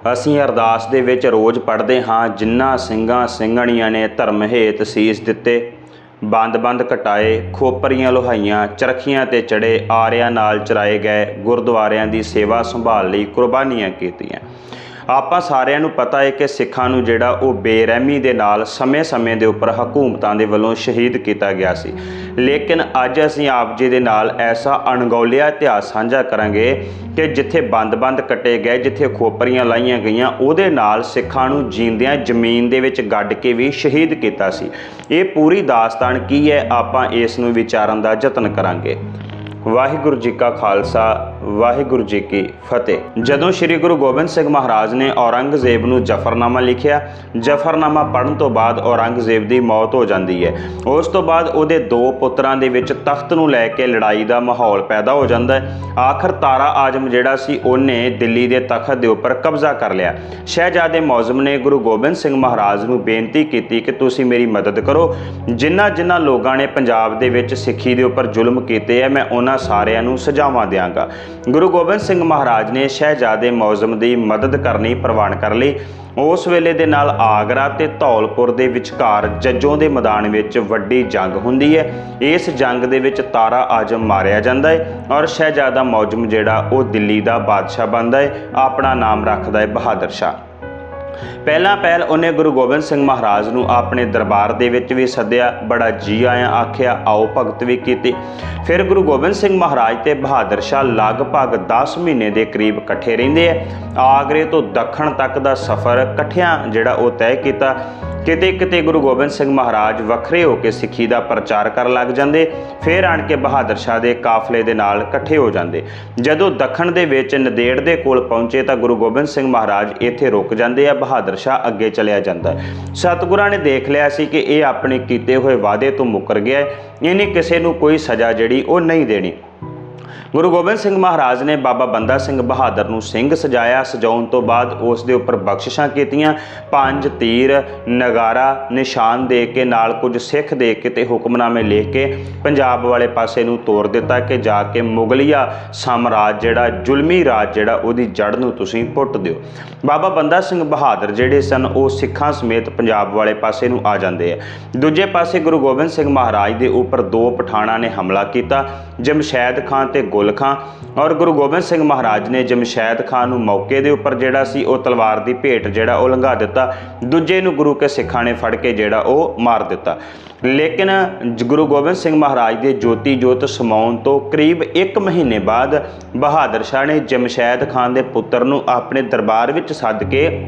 ਅਸੀਂ ਅਰਦਾਸ ਦੇ ਵਿੱਚ ਰੋਜ਼ ਪੜ੍ਹਦੇ ਹਾਂ ਜਿਨ੍ਹਾਂ ਸਿੰਘਾਂ ਸਿੰਘਣੀਆਂ ਨੇ ਧਰਮ ਹੇਤ ਸੀਸ ਦਿੱਤੇ। ਬੰਦ-ਬੰਦ ਕਟਾਏ, ਖੋਪਰੀਆਂ ਲੋਹਾਈਆਂ, ਚਰਖੀਆਂ ਤੇ ਚੜੇ, ਆਰਿਆਂ ਨਾਲ ਚਰਾਏ ਗਏ, ਗੁਰਦੁਆਰਿਆਂ ਦੀ ਸੇਵਾ ਸੰਭਾਲ ਲਈ ਕੁਰਬਾਨੀਆਂ ਕੀਤੀਆਂ। ਆਪਾਂ ਸਾਰਿਆਂ ਨੂੰ ਪਤਾ ਹੈ ਕਿ ਸਿੱਖਾਂ ਨੂੰ ਜਿਹੜਾ ਉਹ ਬੇਰਹਿਮੀ ਦੇ ਨਾਲ ਸਮੇਂ-ਸਮੇਂ ਦੇ ਉੱਪਰ ਹਕੂਮਤਾਂ ਦੇ ਵੱਲੋਂ ਸ਼ਹੀਦ ਕੀਤਾ ਗਿਆ ਸੀ। ਲੇਕਿਨ ਅੱਜ ਅਸੀਂ ਆਪ ਜੀ ਦੇ ਨਾਲ ਐਸਾ ਅਣਗੌਲਿਆ ਇਤਿਹਾਸ ਸਾਂਝਾ ਕਰਾਂਗੇ ਕਿ ਜਿੱਥੇ ਬੰਦ-ਬੰਦ ਕੱਟੇ ਗਏ, ਜਿੱਥੇ ਖੋਪਰੀਆਂ ਲਾਈਆਂ ਗਈਆਂ, ਉਹਦੇ ਨਾਲ ਸਿੱਖਾਂ ਨੂੰ ਜੀਂਦਿਆਂ ਜ਼ਮੀਨ ਦੇ ਵਿੱਚ ਗੱਡ ਕੇ ਵੀ ਸ਼ਹੀਦ ਕੀਤਾ ਸੀ। ਇਹ ਪੂਰੀ ਦਾਸਤਾਨ ਕੀ ਹੈ? ਆਪਾਂ ਇਸ ਨੂੰ ਵਿਚਾਰਨ ਦਾ ਯਤਨ ਕਰਾਂਗੇ। ਵਾਹਿਗੁਰੂ ਜੀ ਕਾ ਖਾਲਸਾ ਵਾਹਿਗੁਰੂ ਜੀ ਕੀ ਫਤਿਹ। ਜਦੋਂ ਸ੍ਰੀ ਗੁਰੂ ਗੋਬਿੰਦ ਸਿੰਘ ਮਹਾਰਾਜ ਨੇ ਔਰੰਗਜ਼ੇਬ ਨੂੰ ਜਫਰਨਾਮਾ ਲਿਖਿਆ, ਜਫਰਨਾਮਾ ਪੜਨ ਤੋਂ ਬਾਅਦ ਔਰੰਗਜ਼ੇਬ ਦੀ ਮੌਤ ਹੋ ਜਾਂਦੀ ਹੈ। ਉਸ ਤੋਂ ਬਾਅਦ ਉਹਦੇ ਦੋ ਪੁੱਤਰਾਂ ਦੇ ਵਿੱਚ ਤਖਤ ਨੂੰ ਲੈ ਕੇ ਲੜਾਈ ਦਾ ਮਾਹੌਲ ਪੈਦਾ ਹੋ ਜਾਂਦਾ ਹੈ। ਆਖਰ ਤਾਰਾ ਆਜਮ ਜਿਹੜਾ ਸੀ, ਉਹਨੇ ਦਿੱਲੀ ਦੇ ਤਖਤ ਦੇ ਉੱਪਰ ਕਬਜ਼ਾ ਕਰ ਲਿਆ। ਸ਼ਹਿਜ਼ਾਦੇ ਮੌਜ਼ਮ ਨੇ ਗੁਰੂ ਗੋਬਿੰਦ ਸਿੰਘ ਮਹਾਰਾਜ ਨੂੰ ਬੇਨਤੀ ਕੀਤੀ ਕਿ ਤੁਸੀਂ ਮੇਰੀ ਮਦਦ ਕਰੋ। ਜਿਨ੍ਹਾਂ ਜਿਨ੍ਹਾਂ ਲੋਕਾਂ ਨੇ ਪੰਜਾਬ ਦੇ ਵਿੱਚ ਸਿੱਖੀ ਦੇ ਉੱਪਰ ਜ਼ੁਲਮ ਕੀਤੇ ਹੈ ਮੈਂ ਉਹਨਾਂ ਸਾਰਿਆਂ ਨੂੰ ਸਜ਼ਾਵਾਂ ਦਿਆਂਗਾ। ਗੁਰੂ ਗੋਬਿੰਦ ਸਿੰਘ ਮਹਾਰਾਜ ਨੇ ਸ਼ਹਿਜ਼ਾਦੇ ਮੌਜ਼ਮ ਦੀ ਮਦਦ ਕਰਨੀ ਪ੍ਰਵਾਨ ਕਰ ਲਈ। ਉਸ ਵੇਲੇ ਦੇ ਨਾਲ ਆਗਰਾ ਤੇ ਧੌਲਪੁਰ ਦੇ ਵਿਚਕਾਰ ਜੱਜੋਂ ਦੇ ਮੈਦਾਨ ਵਿੱਚ ਵੱਡੀ ਜੰਗ ਹੁੰਦੀ ਹੈ। ਇਸ ਜੰਗ ਦੇ ਵਿੱਚ ਤਾਰਾ ਆਜਮ ਮਾਰਿਆ ਜਾਂਦਾ ਹੈ ਔਰ ਸ਼ਹਿਜ਼ਾਦਾ ਮੌਜਮ ਜਿਹੜਾ ਉਹ ਦਿੱਲੀ ਦਾ ਬਾਦਸ਼ਾਹ ਬਣਦਾ ਹੈ। ਆਪਣਾ ਨਾਮ ਰੱਖਦਾ ਹੈ ਬਹਾਦਰ ਸ਼ਾਹ। ਪਹਿਲਾਂ ਪਹਿਲ ਉਹਨੇ ਗੁਰੂ ਗੋਬਿੰਦ ਸਿੰਘ ਮਹਾਰਾਜ ਨੂੰ ਆਪਣੇ ਦਰਬਾਰ ਦੇ ਵਿੱਚ ਵੀ ਸੱਦਿਆ, ਬੜਾ ਜੀ ਆਇਆਂ ਆਖਿਆ, ਆਓ ਭਗਤ ਵੀ ਕੀਤੀ। ਫਿਰ ਗੁਰੂ ਗੋਬਿੰਦ ਸਿੰਘ ਮਹਾਰਾਜ ਤੇ ਬਹਾਦਰ ਸ਼ਾਹ ਲਗਭਗ 10 ਮਹੀਨੇ ਦੇ ਕਰੀਬ ਇਕੱਠੇ ਰਹਿੰਦੇ ਆ। ਆਗਰੇ ਤੋਂ ਦੱਖਣ ਤੱਕ ਦਾ ਸਫ਼ਰ ਇਕੱਠਿਆਂ ਜਿਹੜਾ ਉਹ ਤੈਅ ਕੀਤਾ। ਕਿਤੇ ਕਿਤੇ ਗੁਰੂ ਗੋਬਿੰਦ ਸਿੰਘ ਮਹਾਰਾਜ ਵੱਖਰੇ ਹੋ ਕੇ ਸਿੱਖੀ ਦਾ ਪ੍ਰਚਾਰ ਕਰਨ ਲੱਗ ਜਾਂਦੇ, ਫਿਰ ਆਣ ਕੇ ਬਹਾਦਰ ਸ਼ਾਹ ਦੇ ਕਾਫਲੇ ਦੇ ਨਾਲ ਇਕੱਠੇ ਹੋ ਜਾਂਦੇ। ਜਦੋਂ ਦੱਖਣ ਦੇ ਵਿੱਚ ਨਦੇੜ ਦੇ ਕੋਲ ਪਹੁੰਚੇ ਤਾਂ ਗੁਰੂ ਗੋਬਿੰਦ ਸਿੰਘ ਮਹਾਰਾਜ ਇੱਥੇ ਰੁਕ ਜਾਂਦੇ ਆ, ਬਹਾਦਰ ਸ਼ਾਹ ਅੱਗੇ ਚਲਿਆ ਜਾਂਦਾ। ਸਤਿਗੁਰਾਂ ਨੇ ਦੇਖ ਲਿਆ ਸੀ ਕਿ ਇਹ ਆਪਣੇ ਕੀਤੇ ਹੋਏ ਵਾਅਦੇ ਤੋਂ ਮੁੱਕਰ ਗਿਆ ਇਹਨੇ ਕਿਸੇ ਨੂੰ ਕੋਈ ਸਜ਼ਾ ਜਿਹੜੀ ਉਹ ਨਹੀਂ ਦੇਣੀ। ਗੁਰੂ ਗੋਬਿੰਦ ਸਿੰਘ ਮਹਾਰਾਜ ਨੇ ਬਾਬਾ ਬੰਦਾ ਸਿੰਘ ਬਹਾਦਰ ਨੂੰ ਸਿੰਘ ਸਜਾਇਆ, ਸਜਾਉਣ ਤੋਂ ਬਾਅਦ ਉਸ ਦੇ ਉੱਪਰ ਬਖਸ਼ਿਸ਼ਾਂ ਕੀਤੀਆਂ। ਪੰਜ ਤੀਰ, ਨਗਾਰਾ, ਨਿਸ਼ਾਨ ਦੇ ਕੇ ਨਾਲ ਕੁਝ ਸਿੱਖ ਦੇ ਕੇ ਤੇ ਹੁਕਮਨਾਮੇ ਲਿਖ ਕੇ ਪੰਜਾਬ ਵਾਲੇ ਪਾਸੇ ਨੂੰ ਤੋਰ ਦਿੱਤਾ ਕਿ ਜਾ ਕੇ ਮੁਗਲਿਆ ਸਾਮਰਾਜ ਜਿਹੜਾ, ਜ਼ੁਲਮੀ ਰਾਜ ਜਿਹੜਾ, ਉਹਦੀ ਜੜ ਨੂੰ ਤੁਸੀਂ ਪੁੱਟ ਦਿਓ। ਬਾਬਾ ਬੰਦਾ ਸਿੰਘ ਬਹਾਦਰ ਜਿਹੜੇ ਸਨ, ਉਹ ਸਿੱਖਾਂ ਸਮੇਤ ਪੰਜਾਬ ਵਾਲੇ ਪਾਸੇ ਨੂੰ ਆ ਜਾਂਦੇ ਆ। ਦੂਜੇ ਪਾਸੇ ਗੁਰੂ ਗੋਬਿੰਦ ਸਿੰਘ ਮਹਾਰਾਜ ਦੇ ਉੱਪਰ ਦੋ ਪਠਾਣਾਂ ਨੇ ਹਮਲਾ ਕੀਤਾ। ਜਮਸ਼ੈਦ ਖਾਨ ਤੇ ਗੁਲ ਖਾਂ ਔਰ ਗੁਰੂ ਗੋਬਿੰਦ ਸਿੰਘ ਮਹਾਰਾਜ ਨੇ ਜਮਸ਼ੈਦ ਖਾਨ ਨੂੰ ਮੌਕੇ ਦੇ ਉੱਪਰ ਜਿਹੜਾ ਸੀ ਉਹ ਤਲਵਾਰ ਦੀ ਭੇਟ ਜਿਹੜਾ ਉਹ ਲੰਘਾ ਦਿੱਤਾ। ਦੂਜੇ ਨੂੰ ਗੁਰੂ ਕੇ ਸਿੱਖਾਂ ਨੇ ਫੜ ਕੇ ਜਿਹੜਾ ਉਹ ਮਾਰ ਦਿੱਤਾ। ਲੇਕਿਨ ਜ- ਗੁਰੂ ਗੋਬਿੰਦ ਸਿੰਘ ਮਹਾਰਾਜ ਦੇ ਜੋਤੀ ਜੋਤ ਸਮਾਉਣ ਤੋਂ ਕਰੀਬ 1 ਮਹੀਨੇ ਬਾਅਦ ਬਹਾਦਰ ਸ਼ਾਹ ਨੇ ਜਮਸ਼ੈਦ ਖਾਨ ਦੇ ਪੁੱਤਰ ਨੂੰ ਆਪਣੇ ਦਰਬਾਰ ਵਿੱਚ ਸੱਦ ਕੇ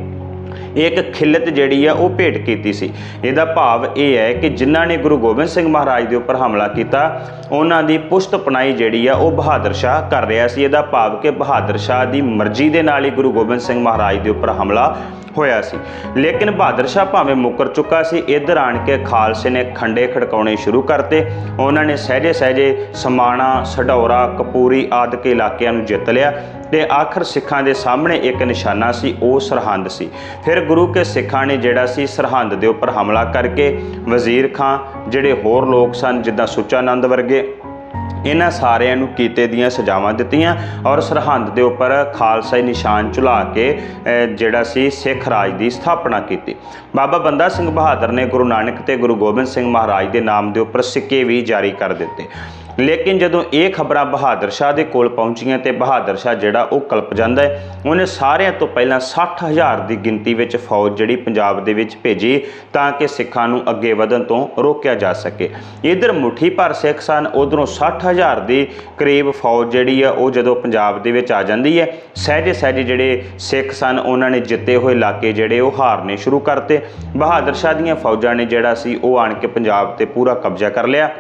ਇੱਕ ਖਿਲਤ ਜਿਹੜੀ ਆ, ਉਹ ਭੇਟ ਕੀਤੀ ਸੀ। ਇਹਦਾ ਭਾਵ ਇਹ ਹੈ ਕਿ ਜਿਨ੍ਹਾਂ ਨੇ ਗੁਰੂ ਗੋਬਿੰਦ ਸਿੰਘ ਮਹਾਰਾਜ ਦੇ ਉੱਪਰ ਹਮਲਾ ਕੀਤਾ, ਉਹਨਾਂ ਦੀ ਪੁਸ਼ਤ ਪਨਾਈ ਜਿਹੜੀ ਆ, ਉਹ ਬਹਾਦਰ ਸ਼ਾਹ ਕਰ ਰਿਹਾ ਸੀ। ਇਹਦਾ ਭਾਵ ਕਿ ਬਹਾਦਰ ਸ਼ਾਹ ਦੀ ਮਰਜ਼ੀ ਦੇ ਨਾਲ ਹੀ ਗੁਰੂ ਗੋਬਿੰਦ ਸਿੰਘ ਮਹਾਰਾਜ ਦੇ ਉੱਪਰ ਹਮਲਾ ਹੋਇਆ ਸੀ। ਲੇਕਿਨ ਬਹਾਦਰ ਸ਼ਾਹ ਭਾਵੇਂ ਮੁੱਕਰ ਚੁੱਕਾ ਸੀ, ਇੱਧਰ ਆਣ ਕੇ ਖਾਲਸੇ ਨੇ ਖੰਡੇ ਖੜਕਾਉਣੇ ਸ਼ੁਰੂ ਕਰਤੇ। ਉਹਨਾਂ ਨੇ ਸਹਿਜੇ ਸਹਿਜੇ ਸਮਾਣਾ, ਸਢੌਰਾ, ਕਪੂਰੀ ਆਦਿ ਇਲਾਕਿਆਂ ਨੂੰ ਜਿੱਤ ਲਿਆ ਤੇ ਆਖਰ ਸਿੱਖਾਂ ਦੇ ਸਾਹਮਣੇ ਇੱਕ ਨਿਸ਼ਾਨਾ ਸੀ, ਉਹ ਸਰਹੰਦ ਸੀ। ਫਿਰ ਗੁਰੂ ਕੇ ਸਿੱਖਾਂ ਨੇ ਜਿਹੜਾ ਸੀ, ਸਰਹੰਦ ਦੇ ਉੱਪਰ ਹਮਲਾ ਕਰਕੇ ਵਜ਼ੀਰ ਖਾਂ, ਜਿਹੜੇ ਹੋਰ ਲੋਕ ਸਨ ਜਿੱਦਾਂ ਸੁੱਚਾਨੰਦ ਵਰਗੇ ਇਹਨਾਂ ਸਾਰਿਆਂ ਨੂੰ ਕੀਤੇ ਦੀਆਂ ਸਜ਼ਾਵਾਂ ਦਿੱਤੀਆਂ ਔਰ ਸਰਹੰਦ ਦੇ ਉੱਪਰ ਖਾਲਸਾਈ ਨਿਸ਼ਾਨ ਝੁਲਾ ਕੇ ਜਿਹੜਾ ਸੀ ਸਿੱਖ ਰਾਜ ਦੀ ਸਥਾਪਨਾ ਕੀਤੀ। ਬਾਬਾ ਬੰਦਾ ਸਿੰਘ ਬਹਾਦਰ ਨੇ ਗੁਰੂ ਨਾਨਕ ਤੇ ਗੁਰੂ ਗੋਬਿੰਦ ਸਿੰਘ ਮਹਾਰਾਜ ਦੇ ਨਾਮ ਦੇ ਉੱਪਰ ਸਿੱਕੇ ਵੀ ਜਾਰੀ ਕਰ ਦਿੱਤੇ। ਲੇਕਿਨ ਜਦੋਂ ਇਹ ਖਬਰਾਂ ਬਹਾਦਰ ਸ਼ਾਹ ਦੇ ਕੋਲ ਪਹੁੰਚੀਆਂ ਤੇ ਬਹਾਦਰ ਸ਼ਾਹ ਜਿਹੜਾ ਉਹ ਕਲਪ ਜਾਂਦਾ ਹੈ, ਉਹਨੇ ਸਾਰਿਆਂ ਤੋਂ ਪਹਿਲਾਂ 60000 ਦੀ ਗਿਣਤੀ ਵਿੱਚ ਫੌਜ ਜਿਹੜੀ ਪੰਜਾਬ ਦੇ ਵਿੱਚ ਭੇਜੀ ਤਾਂ ਕਿ ਸਿੱਖਾਂ ਨੂੰ ਅੱਗੇ ਵਧਣ ਤੋਂ ਰੋਕਿਆ ਜਾ ਸਕੇ। ਇਧਰ ਮੁਠੀ ਭਰ ਸਿੱਖ ਸਨ, ਉਧਰੋਂ 60000 ਦੀ ਕਰੀਬ ਫੌਜ ਜਿਹੜੀ ਆ, ਉਹ ਜਦੋਂ ਪੰਜਾਬ ਦੇ ਵਿੱਚ ਆ ਜਾਂਦੀ ਹੈ, ਸਹਿਜੇ ਸਹਿਜੇ ਜਿਹੜੇ ਸਿੱਖ ਸਨ, ਉਹਨਾਂ ਨੇ ਜਿੱਤੇ ਹੋਏ ਇਲਾਕੇ ਜਿਹੜੇ ਉਹ ਹਾਰਨੇ ਸ਼ੁਰੂ ਕਰਤੇ। ਬਹਾਦਰ ਸ਼ਾਹ ਦੀਆਂ ਫੌਜਾਂ ਨੇ ਜਿਹੜਾ ਸੀ, ਉਹ ਆਣ ਕੇ ਪੰਜਾਬ ਤੇ ਪੂਰਾ ਕਬਜ਼ਾ ਕਰ ਲਿਆ।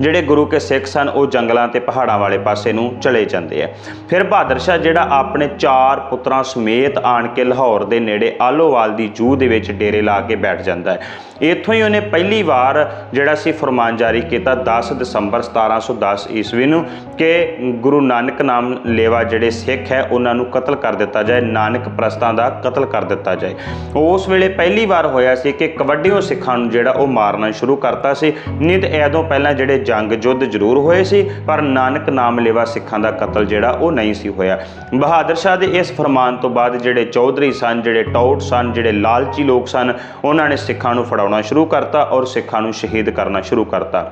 ਜਿਹੜੇ ਗੁਰੂ ਕੇ ਸਿੱਖ ਸਨ, ਉਹ ਜੰਗਲਾਂ ਤੇ ਪਹਾੜਾਂ ਵਾਲੇ ਪਾਸੇ ਨੂੰ ਚਲੇ ਜਾਂਦੇ ਆ। ਫਿਰ ਬਹਾਦਰ ਸ਼ਾਹ ਜਿਹੜਾ ਆਪਣੇ ਚਾਰ ਪੁੱਤਰਾਂ ਸਮੇਤ ਆਣ ਕੇ ਲਾਹੌਰ ਦੇ ਨੇੜੇ ਆਲੋਵਾਲ ਦੀ ਜੂਹ ਦੇ ਵਿੱਚ ਡੇਰੇ ਲਾ ਕੇ ਬੈਠ ਜਾਂਦਾ ਹੈ। ਇੱਥੋਂ ਹੀ ਉਹਨੇ ਪਹਿਲੀ ਵਾਰ ਜਿਹੜਾ ਸੀ ਫਰਮਾਨ ਜਾਰੀ ਕੀਤਾ 10 ਦਸੰਬਰ 1710 ਈਸਵੀ ਨੂੰ ਕਿ ਗੁਰੂ ਨਾਨਕ ਨਾਮ ਲੇਵਾ ਜਿਹੜੇ ਸਿੱਖ ਹੈ, ਉਹਨਾਂ ਨੂੰ ਕਤਲ ਕਰ ਦਿੱਤਾ ਜਾਏ, ਨਾਨਕ ਪ੍ਰਸਤਾਂ ਦਾ ਕਤਲ ਕਰ ਦਿੱਤਾ ਜਾਏ। ਉਸ ਵੇਲੇ ਪਹਿਲੀ ਵਾਰ ਹੋਇਆ ਸੀ ਕਿ ਕਬੱਡੀਓ ਸਿੱਖਾਂ ਨੂੰ ਜਿਹੜਾ ਉਹ ਮਾਰਨਾ ਸ਼ੁਰੂ ਕਰਤਾ ਸੀ। ਨਹੀਂ ਤੇ ਐਦੋਂ ਪਹਿਲਾਂ ਇਹਨਾਂ ਜਿਹੜੇ ਜੰਗ ਯੁੱਧ ਜ਼ਰੂਰ ਹੋਏ ਸੀ, ਪਰ ਨਾਨਕ ਨਾਮ ਲੇਵਾ ਸਿੱਖਾਂ ਦਾ ਕਤਲ ਜਿਹੜਾ ਉਹ ਨਹੀਂ ਸੀ ਹੋਇਆ। ਬਹਾਦਰ ਸ਼ਾਹ ਦੇ ਇਸ ਫਰਮਾਨ ਤੋਂ ਬਾਅਦ ਜਿਹੜੇ ਚੌਧਰੀ ਸਨ, ਜਿਹੜੇ ਟੌਟ ਸਨ, ਜਿਹੜੇ ਲਾਲਚੀ ਲੋਕ ਸਨ, ਉਹਨਾਂ ਨੇ ਸਿੱਖਾਂ ਨੂੰ ਫੜਾਉਣਾ ਸ਼ੁਰੂ ਕਰਤਾ ਔਰ ਸਿੱਖਾਂ ਨੂੰ ਸ਼ਹੀਦ ਕਰਨਾ ਸ਼ੁਰੂ ਕਰਤਾ।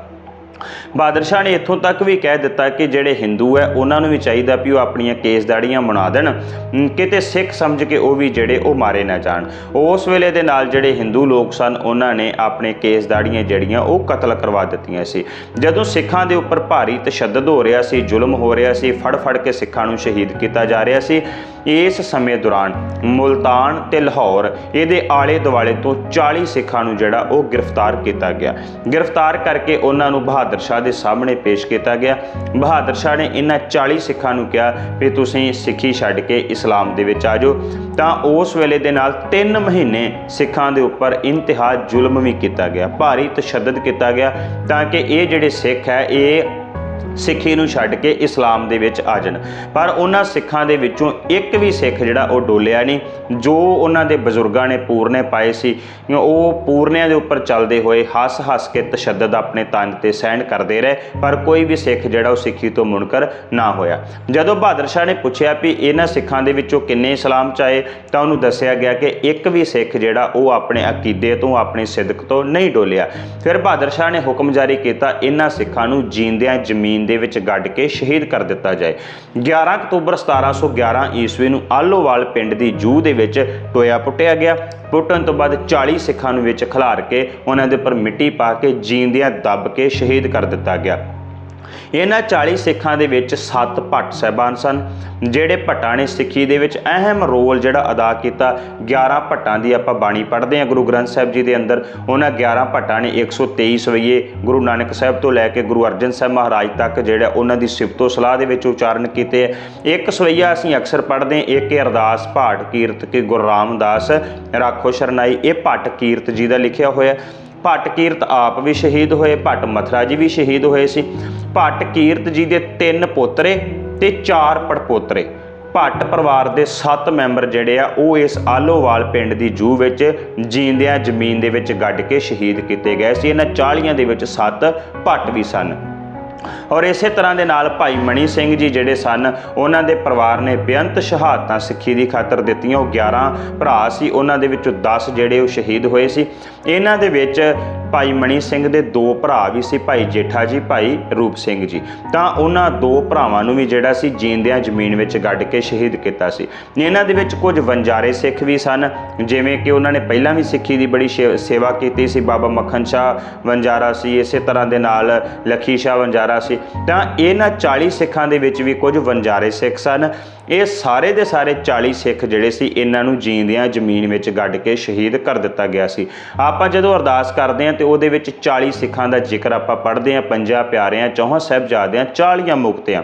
ਬਹਾਦਰ ਸ਼ਾਹ ਨੇ ਇੱਥੋਂ ਤੱਕ ਵੀ ਕਹਿ ਦਿੱਤਾ ਕਿ ਜਿਹੜੇ ਹਿੰਦੂ ਹੈ, ਉਹਨਾਂ ਨੂੰ ਵੀ ਚਾਹੀਦਾ ਵੀ ਉਹ ਆਪਣੀਆਂ ਕੇਸ ਦਾੜੀਆਂ ਬਣਾ ਦੇਣ। ਕਿਤੇ ਸਿੱਖ ਸਮਝ ਕੇ ਉਹ ਵੀ ਜਿਹੜੇ ਉਹ ਮਾਰੇ ਨਾ ਜਾਣ। ਉਸ ਵੇਲੇ ਦੇ ਨਾਲ ਜਿਹੜੇ ਹਿੰਦੂ ਲੋਕ ਸਨ, ਉਹਨਾਂ ਨੇ ਆਪਣੇ ਕੇਸ ਦਾੜੀਆਂ ਜਿਹੜੀਆਂ, ਉਹ ਕਤਲ ਕਰਵਾ ਦਿੱਤੀਆਂ ਸੀ। ਜਦੋਂ ਸਿੱਖਾਂ ਦੇ ਉੱਪਰ ਭਾਰੀ ਤਸ਼ੱਦਦ ਹੋ ਰਿਹਾ ਸੀ, ਜ਼ੁਲਮ ਹੋ ਰਿਹਾ ਸੀ ਫੜ ਫੜ ਕੇ ਸਿੱਖਾਂ ਨੂੰ ਸ਼ਹੀਦ ਕੀਤਾ ਜਾ ਰਿਹਾ ਸੀ ਇਸ ਸਮੇਂ ਦੌਰਾਨ ਮੁਲਤਾਨ ਤੇ ਲਾਹੌਰ ਇਹਦੇ ਆਲੇ ਦੁਆਲੇ ਤੋਂ 40 ਸਿੱਖਾਂ ਨੂੰ ਜਿਹੜਾ ਉਹ ਗ੍ਰਿਫਤਾਰ ਕੀਤਾ ਗਿਆ। ਗ੍ਰਿਫਤਾਰ ਕਰਕੇ ਉਹਨਾਂ ਨੂੰ ਬਹਾਦਰ ਸ਼ਾਹ ਦੇ ਸਾਹਮਣੇ ਪੇਸ਼ ਕੀਤਾ ਗਿਆ। ਬਹਾਦਰ ਸ਼ਾਹ ਨੇ ਇਹਨਾਂ 40 ਸਿੱਖਾਂ ਨੂੰ ਕਿਹਾ ਵੀ ਤੁਸੀਂ ਸਿੱਖੀ ਛੱਡ ਕੇ ਇਸਲਾਮ ਦੇ ਵਿੱਚ ਆ ਜਾਓ। ਤਾਂ ਉਸ ਵੇਲੇ ਦੇ ਨਾਲ 3 ਮਹੀਨੇ ਸਿੱਖਾਂ ਦੇ ਉੱਪਰ ਇੰਤਹਾ ਜ਼ੁਲਮ ਵੀ ਕੀਤਾ ਗਿਆ, ਭਾਰੀ ਤਸ਼ੱਦਦ ਕੀਤਾ ਗਿਆ ਤਾਂ ਕਿ ਇਹ ਜਿਹੜੇ ਸਿੱਖ ਹੈ, ਇਹ ਸਿੱਖੀ ਨੂੰ ਛੱਡ ਕੇ ਇਸਲਾਮ ਦੇ ਵਿੱਚ ਆ ਜਾਣ। ਪਰ ਉਹਨਾਂ ਸਿੱਖਾਂ ਦੇ ਵਿੱਚੋਂ ਇੱਕ ਵੀ ਸਿੱਖ ਜਿਹੜਾ ਉਹ ਡੋਲਿਆ ਨਹੀਂ। ਜੋ ਉਹਨਾਂ ਦੇ ਬਜ਼ੁਰਗਾਂ ਨੇ ਪੂਰਨੇ ਪਾਏ ਸੀ, ਉਹ ਪੂਰਨਿਆਂ ਦੇ ਉੱਪਰ ਚੱਲਦੇ ਹੋਏ ਹੱਸ-ਹੱਸ ਕੇ ਤਸ਼ੱਦਦ ਆਪਣੇ ਤਨ ਤੇ ਸਹਿਣ ਕਰਦੇ ਰਹੇ, ਪਰ ਕੋਈ ਵੀ ਸਿੱਖ ਜਿਹੜਾ ਉਹ ਸਿੱਖੀ ਤੋਂ ਮੁਨਕਰ ਨਾ ਹੋਇਆ। ਜਦੋਂ ਬਹਾਦਰ ਸ਼ਾਹ ਨੇ ਪੁੱਛਿਆ ਵੀ ਇਹਨਾਂ ਸਿੱਖਾਂ ਦੇ ਵਿੱਚੋਂ ਕਿੰਨੇ ਇਸਲਾਮ ਚ ਆਏ, ਤਾਂ ਉਹਨੂੰ ਦੱਸਿਆ ਗਿਆ ਕਿ ਇੱਕ ਵੀ ਸਿੱਖ ਜਿਹੜਾ ਉਹ ਆਪਣੇ ਅਕੀਦੇ ਤੋਂ, ਆਪਣੇ ਸਿਦਕ ਤੋਂ ਨਹੀਂ ਡੋਲਿਆ। ਫਿਰ ਬਹਾਦਰ ਸ਼ਾਹ ਨੇ ਹੁਕਮ ਜਾਰੀ ਕੀਤਾ, ਇਹਨਾਂ ਸਿੱਖਾਂ ਨੂੰ ਜੀਂਦਿਆਂ ਜ਼ਮੀਨ ਦੇ ਵਿੱਚ ਗੱਡ ਕੇ ਸ਼ਹੀਦ ਕਰ ਦਿੱਤਾ ਜਾਏ। 11 ਅਕਤੂਬਰ 1711 ਈਸਵੀ ਨੂੰ ਆਲੋਵਾਲ ਪਿੰਡ ਦੀ ਜੂ ਦੇ ਵਿੱਚ ਟੋਇਆ ਪੁੱਟਿਆ ਗਿਆ। ਪੁੱਟਣ ਤੋਂ ਬਾਅਦ 40 ਸਿੱਖਾਂ ਨੂੰ ਵਿੱਚ ਖਿਲਾਰ ਕੇ ਉਹਨਾਂ ਦੇ ਉੱਪਰ ਮਿੱਟੀ ਪਾ ਕੇ ਜੀਂਦਿਆਂ ਦੱਬ ਕੇ ਸ਼ਹੀਦ ਕਰ ਦਿੱਤਾ ਗਿਆ। ਇਹਨਾਂ 40 ਸਿੱਖਾਂ ਦੇ ਵਿੱਚ 7 ਭੱਟ ਸਹਿਬਾਨ ਸਨ, ਜਿਹੜੇ ਭੱਟਾਂ ਨੇ ਸਿੱਖੀ ਦੇ ਵਿੱਚ ਅਹਿਮ ਰੋਲ ਜਿਹੜਾ ਅਦਾ ਕੀਤਾ। 11 ਭੱਟਾਂ ਦੀ ਆਪਾਂ ਬਾਣੀ ਪੜ੍ਹਦੇ ਹਾਂ ਗੁਰੂ ਗ੍ਰੰਥ ਸਾਹਿਬ ਜੀ ਦੇ ਅੰਦਰ। ਉਹਨਾਂ 11 ਭੱਟਾਂ ਨੇ 123 ਸਵਈਏ ਗੁਰੂ ਨਾਨਕ ਸਾਹਿਬ ਤੋਂ ਲੈ ਕੇ ਗੁਰੂ ਅਰਜਨ ਸਾਹਿਬ ਮਹਾਰਾਜ ਤੱਕ ਜਿਹੜਾ ਉਹਨਾਂ ਦੀ ਸਿਫਤੋ ਸਲਾਹ ਦੇ ਵਿੱਚ ਉਚਾਰਨ ਕੀਤੇ ਹੈ ਇੱਕ ਸਵਈਆ ਅਸੀਂ ਅਕਸਰ ਪੜ੍ਹਦੇ ਹਾਂ, ਇੱਕ ਇਹ ਅਰਦਾਸ, ਭਾਟ, ਕੀਰਤ, ਕਿ ਗੁਰੂ ਰਾਮਦਾਸ ਰਾਖੋ ਸ਼ਰਨਾਈ, ਇਹ ਭੱਟ ਕੀਰਤ ਜੀ ਦਾ ਲਿਖਿਆ ਹੋਇਆ। ਭੱਟ ਕੀਰਤ ਆਪ ਵੀ ਸ਼ਹੀਦ ਹੋਏ, ਭੱਟ ਮਥਰਾ ਜੀ ਵੀ ਸ਼ਹੀਦ ਹੋਏ ਸੀ। ਭੱਟ ਕੀਰਤ ਜੀ ਦੇ ਤਿੰਨ ਪੋਤਰੇ ਤੇ ਚਾਰ ਪੜਪੋਤਰੇ। ਭੱਟ ਪਰਿਵਾਰ ਦੇ 7 ਮੈਂਬਰ ਜਿਹੜੇ ਆ, ਉਹ ਇਸ ਆਲੋਵਾਲ ਪਿੰਡ ਦੀ ਜੂ ਵਿੱਚ ਜੀਂਦਿਆਂ ਜ਼ਮੀਨ ਦੇ ਵਿੱਚ ਗੱਡ ਕੇ ਸ਼ਹੀਦ ਕੀਤੇ ਗਏ ਸੀ। ਇਹਨਾਂ 40 ਦੇ ਵਿੱਚ 7 ਭੱਟ ਵੀ ਸਨ। ਔਰ ਇਸੇ ਤਰ੍ਹਾਂ ਦੇ ਨਾਲ ਭਾਈ ਮਣੀ ਸਿੰਘ ਜੀ ਜਿਹੜੇ ਸਨ, ਉਹਨਾਂ ਦੇ ਪਰਿਵਾਰ ਨੇ ਬੇਅੰਤ ਸ਼ਹਾਦਤਾਂ ਸਿੱਖੀ ਦੀ ਖਾਤਰ ਦਿੱਤੀਆਂ। ਉਹ 11 ਭਰਾ ਸੀ, ਉਹਨਾਂ ਦੇ ਵਿੱਚੋਂ 10 ਜਿਹੜੇ ਉਹ ਸ਼ਹੀਦ ਹੋਏ ਸੀ। ਇਹਨਾਂ ਦੇ ਵਿੱਚ ਭਾਈ ਮਣੀ ਸਿੰਘ ਦੇ ਦੋ ਭਰਾ ਵੀ ਸੀ, ਭਾਈ ਜੇਠਾ ਜੀ, ਭਾਈ ਰੂਪ ਸਿੰਘ ਜੀ। ਤਾਂ ਉਹਨਾਂ ਦੋ ਭਰਾਵਾਂ ਨੂੰ ਵੀ ਜਿਹੜਾ ਸੀ ਜੀਂਦਿਆਂ ਜ਼ਮੀਨ ਵਿੱਚ ਗੱਡ ਕੇ ਸ਼ਹੀਦ ਕੀਤਾ ਸੀ। ਇਹਨਾਂ ਦੇ ਵਿੱਚ ਕੁਝ ਵੰਜਾਰੇ ਸਿੱਖ ਵੀ ਸਨ, ਜਿਵੇਂ ਕਿ ਉਹਨਾਂ ਨੇ ਪਹਿਲਾਂ ਵੀ ਸਿੱਖੀ ਦੀ ਬੜੀ ਸ਼ੇ- ਸੇਵਾ ਕੀਤੀ ਸੀ। ਬਾਬਾ ਮੱਖਣ ਸ਼ਾਹ ਵੰਜਾਰਾ ਸੀ, ਇਸੇ ਤਰ੍ਹਾਂ ਦੇ ਨਾਲ ਲਖੀ ਸ਼ਾਹ ਵੰਜਾਰਾ ਸੀ। ਤਾਂ ਇਹਨਾਂ 40 ਸਿੱਖਾਂ ਦੇ ਵਿੱਚ ਵੀ ਕੁਝ ਵੰਜਾਰੇ ਸਿੱਖ ਸਨ। ਇਹ ਸਾਰੇ ਦੇ ਸਾਰੇ 40 ਸਿੱਖ ਜਿਹੜੇ ਸੀ, ਇਹਨਾਂ ਨੂੰ ਜੀਂਦਿਆਂ ਜ਼ਮੀਨ ਵਿੱਚ ਗੱਡ ਕੇ ਸ਼ਹੀਦ ਕਰ ਦਿੱਤਾ ਗਿਆ ਸੀ। ਆਪਾਂ ਜਦੋਂ ਅਰਦਾਸ ਕਰਦੇ ਹਾਂ ਤੇ ਉਹਦੇ ਵਿੱਚ 40 ਸਿੱਖਾਂ ਦਾ ਜ਼ਿਕਰ ਆਪਾਂ ਪੜ੍ਹਦੇ ਹਾਂ, ਪੰਜਾਂ ਪਿਆਰਿਆਂ, ਚੌਹਾਂ ਸਾਹਿਬਜ਼ਾਦਿਆਂ 40 ਮੁਕਤਿਆਂ।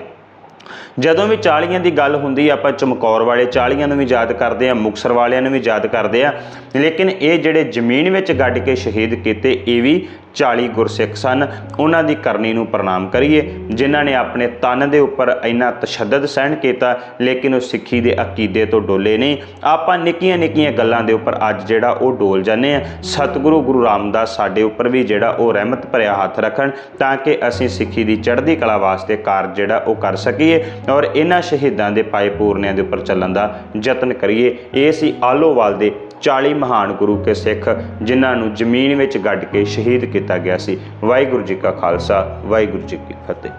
ਜਦੋਂ ਵੀ 40 ਦੀ ਗੱਲ ਹੁੰਦੀ ਆਪਾਂ ਚਮਕੌਰ ਵਾਲੇ 40 ਨੂੰ ਵੀ ਯਾਦ ਕਰਦੇ ਆ, ਮੁਕਸਰ ਵਾਲਿਆਂ ਨੂੰ ਵੀ ਯਾਦ ਕਰਦੇ ਆ। ਲੇਕਿਨ ਇਹ ਜਿਹੜੇ ਜ਼ਮੀਨ ਵਿੱਚ ਗੱਡ ਕੇ ਸ਼ਹੀਦ ਕੀਤੇ, ਇਹ ਵੀ 40 ਗੁਰਸਿੱਖ ਸਨ। ਉਹਨਾਂ ਦੀ ਕਰਨੀ ਨੂੰ ਪ੍ਰਣਾਮ ਕਰੀਏ। ਜਿਨ੍ਹਾਂ ਨੇ ਆਪਣੇ ਤਨ ਦੇ ਉੱਪਰ ਇੰਨਾ ਤਸ਼ੱਦਦ ਸਹਿਣ ਕੀਤਾ, ਲੇਕਿਨ ਉਹ ਸਿੱਖੀ ਦੇ ਅਕੀਦੇ ਤੋਂ ਡੋਲੇ ਨਹੀਂ। ਆਪਾਂ ਨਿੱਕੀਆਂ ਨਿੱਕੀਆਂ ਗੱਲਾਂ ਦੇ ਉੱਪਰ ਅੱਜ ਜਿਹੜਾ ਉਹ ਡੋਲ ਜਾਂਦੇ ਆ। ਸਤਿਗੁਰੂ ਗੁਰੂ ਰਾਮਦਾਸ ਸਾਡੇ ਉੱਪਰ ਵੀ ਜਿਹੜਾ ਉਹ ਰਹਿਮਤ ਭਰਿਆ ਹੱਥ ਰੱਖਣ, ਤਾਂ ਕਿ ਅਸੀਂ ਸਿੱਖੀ ਦੀ ਚੜ੍ਹਦੀ ਕਲਾ ਵਾਸਤੇ ਕਾਰਜ ਜਿਹੜਾ ਉਹ ਕਰ ਸਕੀਏ। ਔਰ ਇਹਨਾਂ ਸ਼ਹੀਦਾਂ ਦੇ ਪਾਏ ਪੂਰਨਿਆਂ ਦੇ ਉੱਪਰ ਚੱਲਣ ਦਾ ਯਤਨ ਕਰੀਏ। ਇਹ ਸੀ ਆਲੋਵਾਲ ਦੇ 40 ਮਹਾਨ ਗੁਰੂ ਕੇ ਸਿੱਖ, ਜਿਨ੍ਹਾਂ ਨੂੰ ਜ਼ਮੀਨ ਵਿੱਚ ਗੱਡ ਕੇ ਸ਼ਹੀਦ ਕੀਤਾ ਗਿਆ ਸੀ। ਵਾਹਿਗੁਰੂ ਜੀ ਕਾ ਖਾਲਸਾ, ਵਾਹਿਗੁਰੂ ਜੀ ਕੀ ਫਤਿਹ।